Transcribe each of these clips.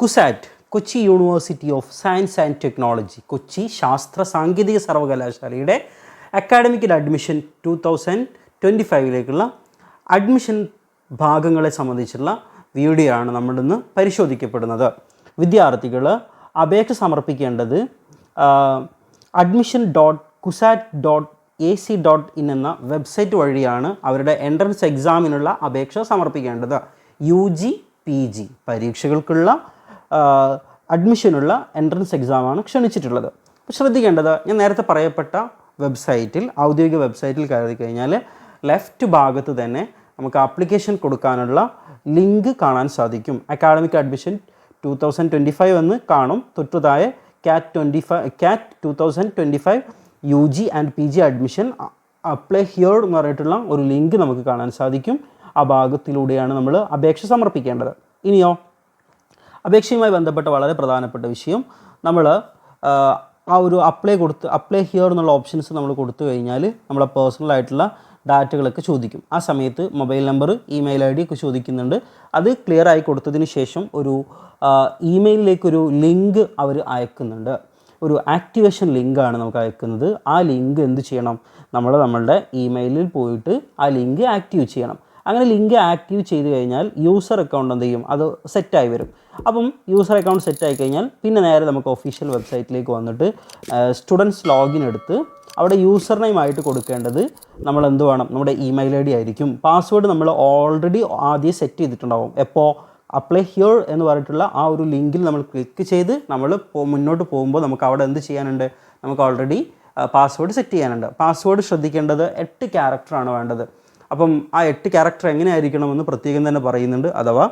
CUSAT Kochi university of science and technology Kochi ശാസ്ത്ര സാങ്കേതിക സർവകലാശാലയുടെ academical admission two thousand twenty ഫൈവിലേക്കുള്ള admission ഭാഗങ്ങളെ സംബന്ധിച്ചുള്ള വീഡിയോ ആണ് നമ്മളിന്ന് പരിശോധിക്കപ്പെടുന്നത്. വിദ്യാർത്ഥികൾ അപേക്ഷ സമർപ്പിക്കേണ്ടത് admission dot CUSAT dot A C dot in എന്ന വെബ്സൈറ്റ് വഴിയാണ് അവരുടെ എൻട്രൻസ് എക്സാമിനുള്ള അപേക്ഷ സമർപ്പിക്കേണ്ടത്. യു ജി പി ജി പരീക്ഷകൾക്കുള്ള അഡ്മിഷനുള്ള എൻട്രൻസ് എക്സാമാണ് ക്ഷണിച്ചിട്ടുള്ളത്. അപ്പോൾ ശ്രദ്ധിക്കേണ്ടത് ഞാൻ നേരത്തെ പറയപ്പെട്ട വെബ്സൈറ്റിൽ ഔദ്യോഗിക വെബ്സൈറ്റിൽ കയറി കഴിഞ്ഞാൽ ലെഫ്റ്റ് ഭാഗത്ത് തന്നെ നമുക്ക് ആപ്ലിക്കേഷൻ കൊടുക്കാനുള്ള ലിങ്ക് കാണാൻ സാധിക്കും. Academic admission two thousand twenty five എന്ന് കാണും. തൊട്ടുതായ CAT twenty five CAT two thousand twenty five U G and P G admission apply here എന്ന് പറഞ്ഞിട്ടുള്ള ഒരു ലിങ്ക് നമുക്ക് കാണാൻ സാധിക്കും. ആ ഭാഗത്തിലൂടെയാണ് നമ്മൾ അപേക്ഷ സമർപ്പിക്കേണ്ടത്. ഇനിയോ? അപേക്ഷയുമായി ബന്ധപ്പെട്ട വളരെ പ്രധാനപ്പെട്ട വിഷയം. നമ്മൾ ആ ഒരു അപ്ലൈ കൊടുത്ത് അപ്ലൈ ഹിയർ എന്നുള്ള ഓപ്ഷൻസ് നമ്മൾ കൊടുത്തു കഴിഞ്ഞാൽ നമ്മളെ പേഴ്സണൽ ആയിട്ടുള്ള ഡാറ്റകളൊക്കെ ചോദിക്കും. ആ സമയത്ത് mobile number email I D ഒക്കെ ചോദിക്കുന്നുണ്ട്. അത് ക്ലിയർ ആയി കൊടുത്തതിന് ശേഷം ഒരു ഇമെയിലിലേക്കൊരു ലിങ്ക് അവർ അയക്കുന്നുണ്ട്. ഒരു ആക്ടിവേഷൻ ലിങ്കാണ് നമുക്ക് അയക്കുന്നത്. ആ ലിങ്ക് എന്ത് ചെയ്യണം? നമ്മൾ നമ്മളുടെ ഇമെയിലിൽ പോയിട്ട് ആ ലിങ്ക് ആക്റ്റീവ് ചെയ്യണം. അങ്ങനെ ലിങ്ക് ആക്റ്റീവ് ചെയ്ത് കഴിഞ്ഞാൽ യൂസർ അക്കൗണ്ട് എന്ത് ചെയ്യും? അത് സെറ്റായി വരും. അപ്പം യൂസർ അക്കൗണ്ട് സെറ്റ് ആയി കഴിഞ്ഞാൽ പിന്നെ നേരെ നമുക്ക് ഒഫീഷ്യൽ വെബ്സൈറ്റിലേക്ക് വന്നിട്ട് സ്റ്റുഡൻസ് ലോഗിൻ എടുത്ത് അവിടെ യൂസർ നെയിം ആയിട്ട് കൊടുക്കേണ്ടത് നമ്മൾ എന്ത് വേണം? നമ്മുടെ ഇമെയിൽ ഐ ഡി ആയിരിക്കും. പാസ്വേഡ് നമ്മൾ ഓൾറെഡി ആദ്യം സെറ്റ് ചെയ്തിട്ടുണ്ടാവും. എപ്പോൾ അപ്ലൈ ഹിയർ എന്ന് പറഞ്ഞിട്ടുള്ള ആ ഒരു ലിങ്കിൽ നമ്മൾ ക്ലിക്ക് ചെയ്ത് നമ്മൾ മുന്നോട്ട് പോകുമ്പോൾ നമുക്ക് അവിടെ എന്ത് ചെയ്യാനുണ്ട്? നമുക്ക് ഓൾറെഡി പാസ്വേഡ് സെറ്റ് ചെയ്യാനുണ്ട്. പാസ്വേഡ് ശ്രദ്ധിക്കേണ്ടത് എട്ട് ക്യാരക്ടറാണ് വേണ്ടത്. അപ്പം ആ എട്ട് ക്യാരക്ടർ എങ്ങനെയായിരിക്കണമെന്ന് പ്രത്യേകം തന്നെ പറയുന്നുണ്ട്. അഥവാ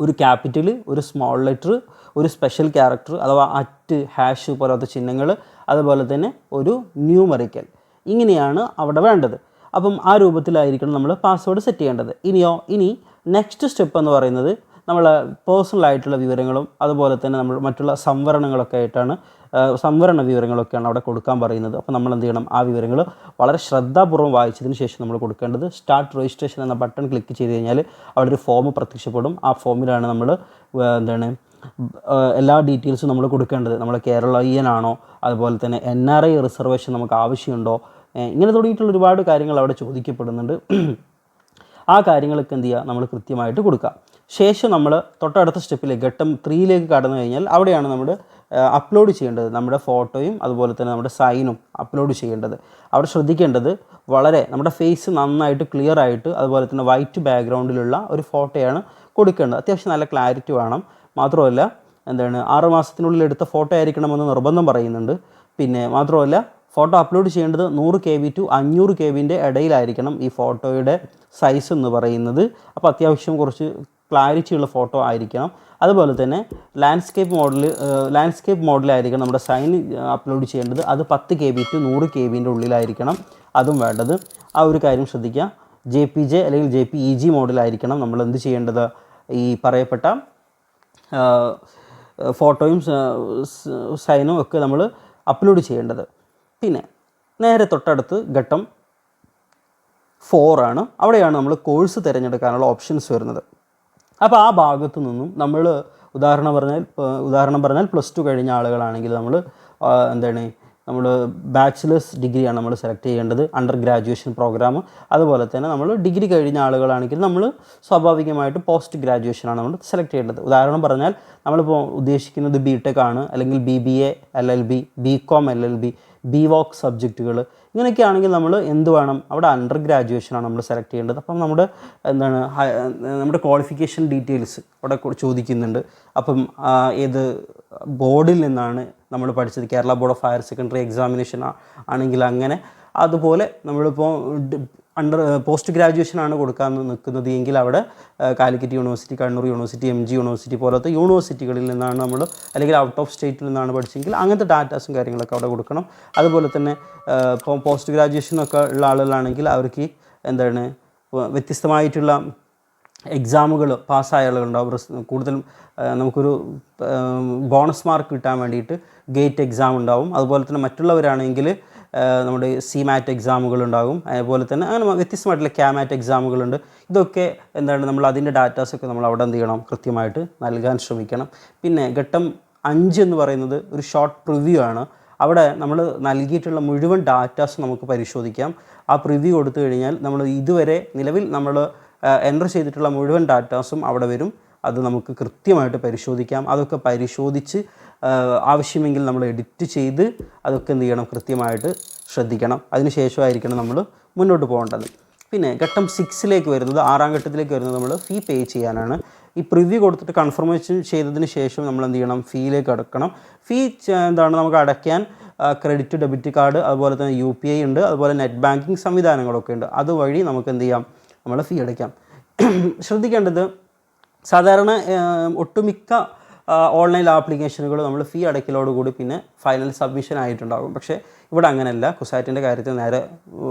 ഒരു ക്യാപിറ്റൽ ഒരു സ്മോൾ ലെറ്റർ ഒരു സ്പെഷ്യൽ ക്യാരക്ടർ അഥവാ അറ്റ് ഹാഷ് പോലത്തെ ചിഹ്നങ്ങൾ അതുപോലെ തന്നെ ഒരു ന്യൂമറിക്കൽ ഇങ്ങനെയാണ് അവിടെ വേണ്ടത്. അപ്പം ആ രൂപത്തിലായിരിക്കണം നമ്മൾ പാസ്വേഡ് സെറ്റ് ചെയ്യേണ്ടത്. ഇനിയോ ഇനി നെക്സ്റ്റ് സ്റ്റെപ്പ് എന്ന് പറയുന്നത് നമ്മൾ പേഴ്സണലായിട്ടുള്ള വിവരങ്ങളും അതുപോലെ തന്നെ നമ്മൾ മറ്റുള്ള സംവരണങ്ങളൊക്കെ ആയിട്ടാണ് സംവരണ വിവരങ്ങളൊക്കെയാണ് അവിടെ കൊടുക്കാൻ പറയുന്നത്. അപ്പോൾ നമ്മൾ എന്ത് ചെയ്യണം? ആ വിവരങ്ങൾ വളരെ ശ്രദ്ധാപൂർവം വായിച്ചതിന് ശേഷം നമ്മൾ കൊടുക്കേണ്ടത് സ്റ്റാർട്ട് രജിസ്ട്രേഷൻ എന്ന ബട്ടൺ ക്ലിക്ക് ചെയ്ത് കഴിഞ്ഞാൽ അവിടെ ഒരു ഫോം പ്രത്യക്ഷപ്പെടും. ആ ഫോമിലാണ് നമ്മൾ എന്താണ് എല്ലാ ഡീറ്റെയിൽസും നമ്മൾ കൊടുക്കേണ്ടത്. നമ്മൾ കേരളീയനാണോ അതുപോലെ തന്നെ എൻ ആർ ഐ റിസർവേഷൻ നമുക്ക് ആവശ്യമുണ്ടോ? ഇങ്ങനെ തുടങ്ങിയിട്ടുള്ള ഒരുപാട് കാര്യങ്ങൾ അവിടെ ചോദിക്കപ്പെടുന്നുണ്ട്. ആ കാര്യങ്ങളൊക്കെ എന്ത് ചെയ്യുക? നമ്മൾ കൃത്യമായിട്ട് കൊടുക്കുക. ശേഷം നമ്മൾ തൊട്ടടുത്ത സ്റ്റെപ്പിലേക്ക് ഘട്ടം ത്രീയിലേക്ക് കടന്നു കഴിഞ്ഞാൽ അവിടെയാണ് നമ്മൾ അപ്ലോഡ് ചെയ്യേണ്ടത്. നമ്മുടെ ഫോട്ടോയും അതുപോലെ തന്നെ നമ്മുടെ സൈനും അപ്ലോഡ് ചെയ്യേണ്ടത്. അവിടെ ശ്രദ്ധിക്കേണ്ടത് വളരെ നമ്മുടെ ഫേസ് നന്നായിട്ട് ക്ലിയർ ആയിട്ട് അതുപോലെ തന്നെ വൈറ്റ് ബാക്ക്ഗ്രൗണ്ടിലുള്ള ഒരു ഫോട്ടോയാണ് കൊടുക്കേണ്ടത്. അത്യാവശ്യം നല്ല ക്ലാരിറ്റി വേണം. മാത്രമല്ല എന്താണ് ആറ് മാസത്തിനുള്ളിൽ എടുത്ത ഫോട്ടോ ആയിരിക്കണമെന്ന് നിർബന്ധം പറയുന്നുണ്ട്. പിന്നെ മാത്രമല്ല ഫോട്ടോ അപ്ലോഡ് ചെയ്യേണ്ടത് നൂറ് കെ ബി ടു അഞ്ഞൂറ് കെ ബിന്റെ ഇടയിലായിരിക്കണം ഈ ഫോട്ടോയുടെ സൈസ് എന്ന് പറയുന്നത്. അപ്പോൾ അത്യാവശ്യം കുറച്ച് ക്ലാരിറ്റി ഉള്ള ഫോട്ടോ ആയിരിക്കണം. അതുപോലെ തന്നെ ലാൻഡ്സ്കേപ്പ് മോഡൽ ലാൻഡ്സ്കേപ്പ് മോഡലായിരിക്കണം നമ്മുടെ സൈൻ അപ്ലോഡ് ചെയ്യേണ്ടത്. അത് പത്ത് കെ ബി ടു നൂറ് കെ ബിന്റെ ഉള്ളിലായിരിക്കണം അതും വേണ്ടത്. ആ ഒരു കാര്യം ശ്രദ്ധിക്കുക. ജെ പി ജെ അല്ലെങ്കിൽ ജെ പി ഇ ജി മോഡലായിരിക്കണം നമ്മൾ എന്ത് ചെയ്യേണ്ടത്? ഈ പറയപ്പെട്ട ഫോട്ടോയും സൈനും ഒക്കെ നമ്മൾ അപ്ലോഡ് ചെയ്യേണ്ടത്. പിന്നെ നേരെ തൊട്ടടുത്ത് ഘട്ടം ഫോറാണ് അവിടെയാണ് നമ്മൾ കോഴ്സ് തിരഞ്ഞെടുക്കാനുള്ള ഓപ്ഷൻസ് വരുന്നത്. അപ്പോൾ ആ ഭാഗത്തു നിന്നും നമ്മൾ ഉദാഹരണം പറഞ്ഞാൽ ഉദാഹരണം പറഞ്ഞാൽ പ്ലസ് ടു കഴിഞ്ഞ ആളുകളാണെങ്കിൽ നമ്മൾ എന്താണ് നമ്മൾ ബാച്ചിലേഴ്സ് ഡിഗ്രിയാണ് നമ്മൾ സെലക്ട് ചെയ്യേണ്ടത് അണ്ടർ ഗ്രാജുവേഷൻ പ്രോഗ്രാം അതുപോലെ തന്നെ നമ്മൾ ഡിഗ്രി കഴിഞ്ഞ ആളുകളാണെങ്കിൽ നമ്മൾ സ്വാഭാവികമായിട്ട് പോസ്റ്റ് ഗ്രാജുവേഷനാണ് നമ്മൾ സെലക്ട് ചെയ്യേണ്ടത്. ഉദാഹരണം പറഞ്ഞാൽ നമ്മളിപ്പോൾ ഉദ്ദേശിക്കുന്നത് ബി ടെക് ആണ് അല്ലെങ്കിൽ B B A L L B B com L L B B voc സബ്ജക്റ്റുകൾ ഇങ്ങനെയൊക്കെ ആണെങ്കിൽ നമ്മൾ എന്ത് വേണം? അവിടെ അണ്ടർ ഗ്രാജുവേഷനാണ് നമ്മൾ സെലക്ട് ചെയ്യേണ്ടത്. അപ്പം നമ്മുടെ എന്താണ് നമ്മുടെ ക്വാളിഫിക്കേഷൻ ഡീറ്റെയിൽസ് അവിടെ ചോദിക്കുന്നുണ്ട്. അപ്പം ഏത് ബോർഡിൽ നിന്നാണ് നമ്മൾ പഠിച്ചത്? Kerala board of higher secondary examination ആണെങ്കിൽ അങ്ങനെ. അതുപോലെ നമ്മളിപ്പോൾ അണ്ടർ പോസ്റ്റ് ഗ്രാജുവേഷൻ ആണ് കൊടുക്കാൻ നിൽക്കുന്നത് എങ്കിൽ അവിടെ Calicut university Kannur university M G university പോലത്തെ യൂണിവേഴ്സിറ്റികളിൽ നിന്നാണ് നമ്മൾ അല്ലെങ്കിൽ ഔട്ട് ഓഫ് സ്റ്റേറ്റിൽ നിന്നാണ് പഠിച്ചെങ്കിൽ അങ്ങനത്തെ ഡാറ്റാസും കാര്യങ്ങളൊക്കെ അവിടെ കൊടുക്കണം. അതുപോലെ തന്നെ ഇപ്പോൾ പോസ്റ്റ് ഗ്രാജുവേഷനൊക്കെ ഉള്ള ആളുകളാണെങ്കിൽ അവർക്ക് എന്താണ് വ്യത്യസ്തമായിട്ടുള്ള എക്സാമുകൾ പാസ്സായ ആളുകളുണ്ടാവും. കൂടുതലും നമുക്കൊരു ബോണസ് മാർക്ക് കിട്ടാൻ വേണ്ടിയിട്ട് ഗേറ്റ് എക്സാം ഉണ്ടാവും. അതുപോലെ തന്നെ മറ്റുള്ളവരാണെങ്കിൽ നമ്മുടെ സി മാറ്റ് എക്സാമുകൾ ഉണ്ടാകും അതുപോലെ തന്നെ അങ്ങനെ വ്യത്യസ്തമായിട്ടുള്ള ക്യാമാറ്റ് എക്സാമുകളുണ്ട് ഇതൊക്കെ എന്താണ് നമ്മൾ അതിന്റെ ഡാറ്റാസൊക്കെ നമ്മൾ അവിടെ എന്ത് ചെയ്യണം? കൃത്യമായിട്ട് നൽകാൻ ശ്രമിക്കണം. പിന്നെ ഘട്ടം അഞ്ച് എന്ന് പറയുന്നത് ഒരു ഷോർട്ട് പ്രിവ്യൂ ആണ്. അവിടെ നമ്മൾ നൽകിയിട്ടുള്ള മുഴുവൻ ഡാറ്റാസ് നമുക്ക് പരിശോധിക്കാം. ആ പ്രിവ്യൂ കൊടുത്തു കഴിഞ്ഞാൽ നമ്മൾ ഇതുവരെ നിലവിൽ നമ്മൾ എന്റർ ചെയ്തിട്ടുള്ള മുഴുവൻ ഡാറ്റാസും അവിടെ വരും. അത് നമുക്ക് കൃത്യമായിട്ട് പരിശോധിക്കാം. അതൊക്കെ പരിശോധിച്ച് ആവശ്യമെങ്കിൽ നമ്മൾ എഡിറ്റ് ചെയ്ത് അതൊക്കെ എന്ത് ചെയ്യണം? കൃത്യമായിട്ട് ശ്രദ്ധിക്കണം. അതിനുശേഷമായിരിക്കണം നമ്മൾ മുന്നോട്ട് പോകേണ്ടത്. പിന്നെ ഘട്ടം സിക്സിലേക്ക് വരുന്നത് ആറാം ഘട്ടത്തിലേക്ക് വരുന്നത് നമ്മൾ ഫീ പേ ചെയ്യാനാണ്. ഈ പ്രിവ്യൂ കൊടുത്തിട്ട് കൺഫർമേഷൻ ചെയ്തതിന് ശേഷം നമ്മൾ എന്ത് ചെയ്യണം? ഫീയിലേക്ക് അടക്കണം. ഫീ എന്താണ് നമുക്ക് അടയ്ക്കാൻ ക്രെഡിറ്റ് ഡെബിറ്റ് കാർഡ് അതുപോലെ തന്നെ യു പി ഐ ഉണ്ട്. അതുപോലെ നെറ്റ് ബാങ്കിങ് സംവിധാനങ്ങളൊക്കെ ഉണ്ട്. അതുവഴി നമുക്ക് എന്ത് ചെയ്യാം? നമ്മൾ ഫീ അടയ്ക്കാം. ശ്രദ്ധിക്കേണ്ടത് സാധാരണ ഒട്ടുമിക്ക ഓൺലൈൻ ആപ്ലിക്കേഷനുകൾ നമ്മൾ ഫീ അടയ്ക്കലോടുകൂടി പിന്നെ ഫൈനൽ സബ്മിഷൻ ആയിട്ടുണ്ടാകും. പക്ഷേ ഇവിടെ അങ്ങനെയല്ല. കുസാറ്റിന്റെ കാര്യത്തിൽ നേരെ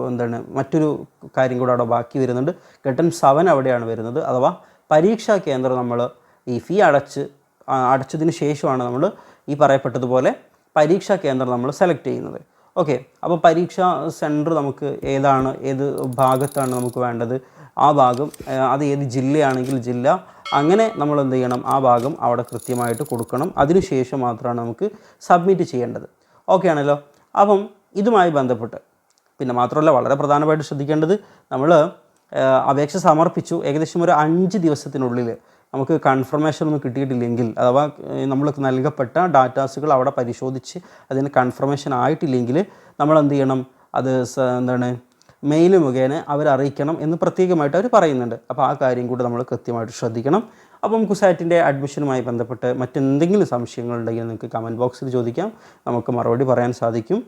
എന്താണ് മറ്റൊരു കാര്യം കൂടെ അവിടെ ബാക്കി വരുന്നുണ്ട്. ഘട്ടം സെവൻ അവിടെയാണ് വരുന്നത്. അഥവാ പരീക്ഷാ കേന്ദ്രം നമ്മൾ ഈ ഫീ അടച്ച് അടച്ചതിന് ശേഷമാണ് നമ്മൾ ഈ പറയപ്പെട്ടതുപോലെ പരീക്ഷാ കേന്ദ്രം നമ്മൾ സെലക്ട് ചെയ്യുന്നത്. ഓക്കെ അപ്പോൾ പരീക്ഷാ സെന്റർ നമുക്ക് ഏതാണ് ഏത് ഭാഗത്താണ് നമുക്ക് വേണ്ടത്? ആ ഭാഗം അത് ഏത് ജില്ലയാണെങ്കിൽ ജില്ല അങ്ങനെ നമ്മൾ എന്ത് ചെയ്യണം? ആ ഭാഗം അവിടെ കൃത്യമായിട്ട് കൊടുക്കണം. അതിനുശേഷം മാത്രമാണ് നമുക്ക് സബ്മിറ്റ് ചെയ്യേണ്ടത്. ഓക്കെ ആണല്ലോ? അപ്പം ഇതുമായി ബന്ധപ്പെട്ട് പിന്നെ മാത്രമല്ല വളരെ പ്രധാനമായിട്ട് ശ്രദ്ധിക്കേണ്ടത് നമ്മൾ അപേക്ഷ സമർപ്പിച്ചു. ഏകദേശം ഒരു അഞ്ച് ദിവസത്തിനുള്ളിൽ നമുക്ക് കൺഫർമേഷൻ ഒന്നും കിട്ടിയിട്ടില്ലെങ്കിൽ അഥവാ നമ്മൾ നൽകപ്പെട്ട ഡാറ്റാസുകൾ അവിടെ പരിശോധിച്ച് അതിന് കൺഫർമേഷൻ ആയിട്ടില്ലെങ്കിൽ നമ്മൾ എന്ത് ചെയ്യണം? അത് എന്താണ് മെയിൽ മുഖേന അവരറിയിക്കണം എന്ന് പ്രത്യേകമായിട്ട് അവർ പറയുന്നുണ്ട്. അപ്പോൾ ആ കാര്യം കൂടി നമ്മൾ കൃത്യമായിട്ട് ശ്രദ്ധിക്കണം. അപ്പം കുസാറ്റിന്റെ അഡ്മിഷനുമായി ബന്ധപ്പെട്ട് മറ്റെന്തെങ്കിലും സംശയങ്ങളുണ്ടെങ്കിൽ നിങ്ങൾക്ക് കമന്റ് ബോക്സിൽ ചോദിക്കാം. നമുക്ക് മറുപടി പറയാൻ സാധിക്കും.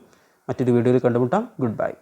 മറ്റൊരു വീഡിയോയിൽ കണ്ടുമുട്ടാം. Good bye